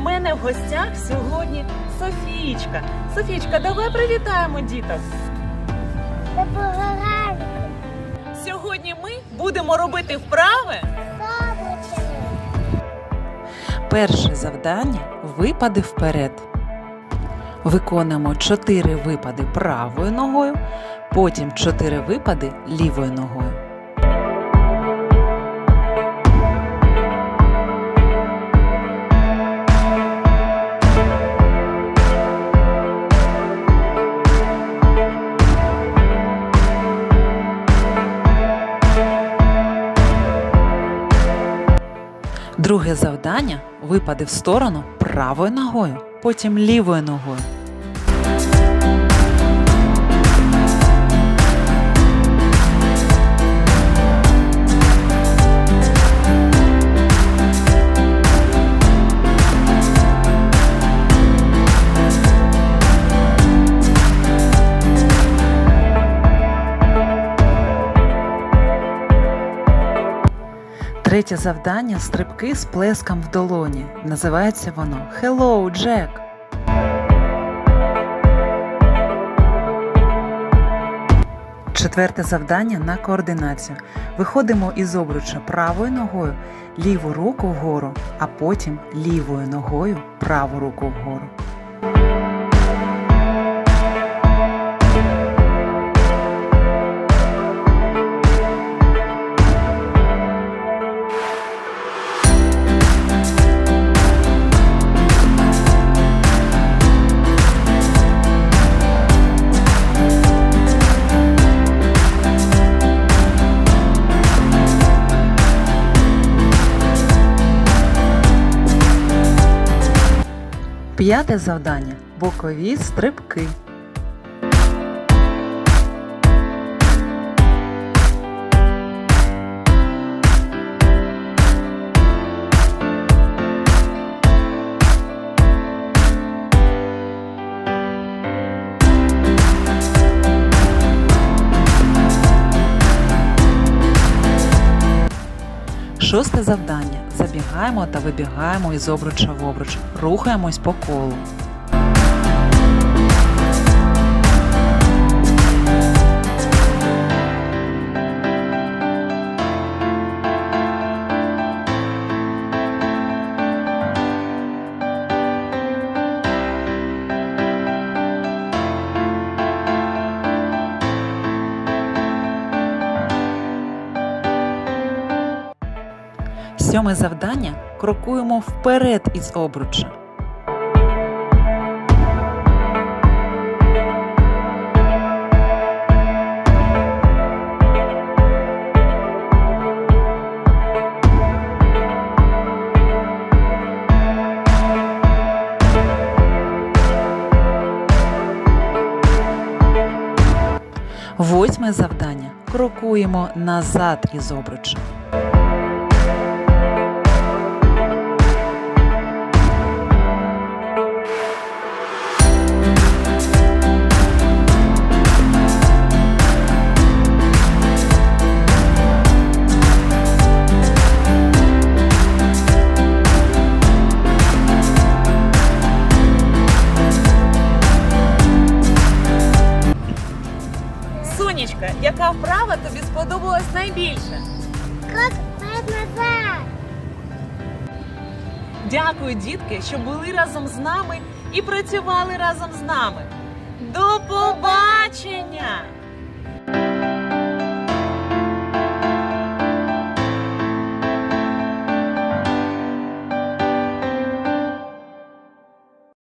мене в гостях сьогодні Софійчка. Софійчка, давай привітаємо діток. Доброго ранку. Сьогодні ми будемо робити вправи. Перше завдання випади вперед. Виконуємо 4 випади правою ногою, потім 4 випади лівою ногою. Друге завдання випади в сторону правою ногою, потім лівою ногою. Третє завдання стрибки з плеском в долоні. Називається воно Hello, Jack. Четверте завдання на координацію. Виходимо із обруча правою ногою, ліву руку вгору, а потім лівою ногою праву руку вгору. П'яте завдання бокові стрибки. Шосте завдання. Забігаємо та вибігаємо із обруча в обруч. Рухаємось по колу. Сьоме завдання крокуємо вперед із обруча. Восьме завдання крокуємо назад із обруча. Сонечка, яка вправа тобі сподобалась найбільше? Крок вперед назад. Дякую, дітки, що були разом з нами і працювали разом з нами. До побачення!